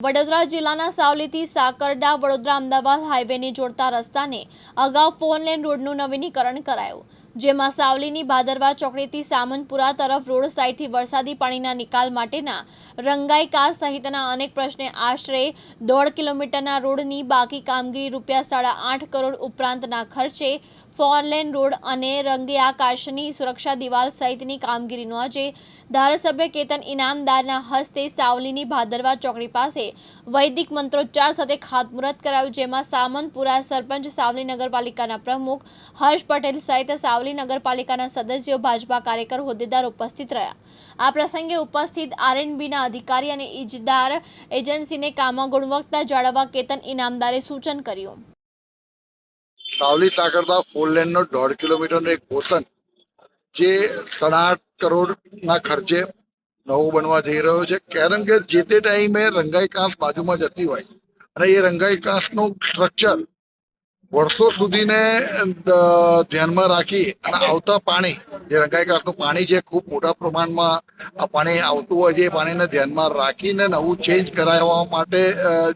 વડોદરા જિલ્લાના સાવલીથી સાકરડા વડોદરા અમદાવાદ હાઈવેને જોડતા રસ્તાને અગાઉ ફોર લેન રોડનું નવીનીકરણ કરાયું. જેમાં સાવલીની ભાદરવા ચોકડીથી સામંતપુરા તરફ રોડ સાઇડથી વરસાદી પાણીના નિકાલ માટેના રંગાઈ કાસ સહિતના અનેક પ્રશ્ને આશરે દોઢ કિલોમીટરના રોડની બાકી કામગીરી રૂપિયા સાડા આઠ કરોડ ઉપરાંતના ખર્ચે ફોર લેન રોડ અને રંગે આકાશની સુરક્ષા દિવાલ સહિતની કામગીરીનો આજે ધારાસભ્ય કેતન ઇનામદારના હસ્તે સાવલીની ભાદરવા ચોકડી પાસે વૈદિક મંત્રોચ્ચાર સાથે ખાતમુહૂર્ત કરાયું, જેમાં સામંતપુરા સરપંચ, સાવલી નગરપાલિકાના પ્રમુખ હર્ષ પટેલ સહિત સાવલી નગરપાલિકાના સદસ્યો, ભાજપા કાર્યકર, હોદ્દેદાર ઉપસ્થિત રહ્યા. આ પ્રસંગે ઉપસ્થિત આરએનબીના અધિકારી અને ઇજદાર એજન્સીને કામમાં ગુણવત્તા જાળવવા કેતન ઇનામદારે સૂચન કર્યું. સાવલી સાકરતા ફોર લેનનો દોઢ કિલોમીટરનો એક પોર્શન જે સાડા આઠ કરોડના ખર્ચે નવો બનવા જઈ રહ્યો છે. કારણ કે જે તે ટાઈમે રંગાઈ કાંસ બાજુમાં જતી હોય અને એ રંગાઈ કાંસનું સ્ટ્રક્ચર વર્ષો સુધીને ધ્યાનમાં રાખી અને આવતા પાણી, જે રંગાઈ કાંસનું પાણી જે ખૂબ મોટા પ્રમાણમાં આ પાણી આવતું હોય છે, એ પાણીને ધ્યાનમાં રાખીને નવું ચેન્જ કરાવવા માટે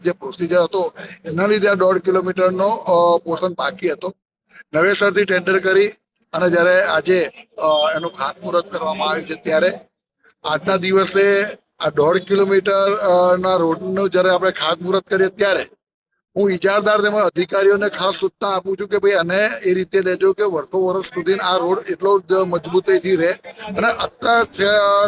જે પ્રોસિજર હતો, એના લીધે આ દોઢ કિલોમીટરનો પોર્શન બાકી હતો. નવેસરથી ટેન્ડર કરી અને જ્યારે આજે એનું ખાતમુહૂર્ત કરવામાં આવ્યું છે ત્યારે, આજના દિવસે આ દોઢ કિલોમીટર ના રોડનું જ્યારે આપણે ખાતમુહૂર્ત કરીએ ત્યારે હું ઇજારદાર તેમજ અધિકારીઓને ખાસ સૂચના આપું છું કે ભાઈ આને એ રીતે લેજો કે વર્ષો વર્ષ સુધી આ રોડ એટલો જ મજબૂતીથી રહે. અને અત્યાર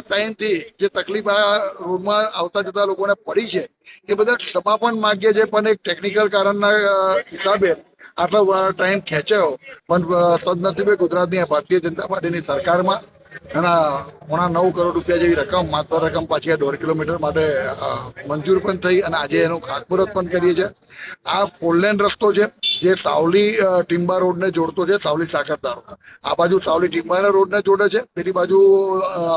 ટાઈમથી જે તકલીફ આ રોડમાં આવતા જતા લોકોને પડી છે, એ બધા ક્ષમા પણ માગીએ છે પણ એક ટેકનિકલ કારણના હિસાબે આટલો ટાઈમ ખેંચ્યો. પણ સદનસીબે ગુજરાતની ભારતીય જનતા પાર્ટીની સરકારમાં એના પોણા નવ કરોડ રૂપિયા જેવી રકમ, માત્ર રકમ પાછી આ દોઢ કિલોમીટર માટે મંજૂર પણ થઈ અને આજે એનું ખાતમુહૂર્ત પણ કરીએ છીએ. આ ફોરલેન રસ્તો છે, જે સાવલી ટિમ્બા રોડને જોડતો છે, સાવલી સાકરદા રોડ આ બાજુ સાવલી ટિમ્બાના રોડને જોડે છે, પેલી બાજુ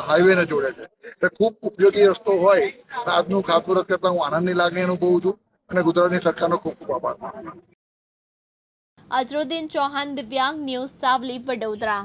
હાઈવેને જોડે છે. એટલે ખૂબ ઉપયોગી રસ્તો હોય. આજનું ખાતમુહૂર્ત કરતા હું આનંદની લાગણી અનુભવું છું અને ગુજરાતની સરકારનો ખૂબ ખૂબ આભાર. અઝરુદ્દીન ચૌહાણ દિવ્યાંગ ન્યૂઝ સાવલી વડોદરા.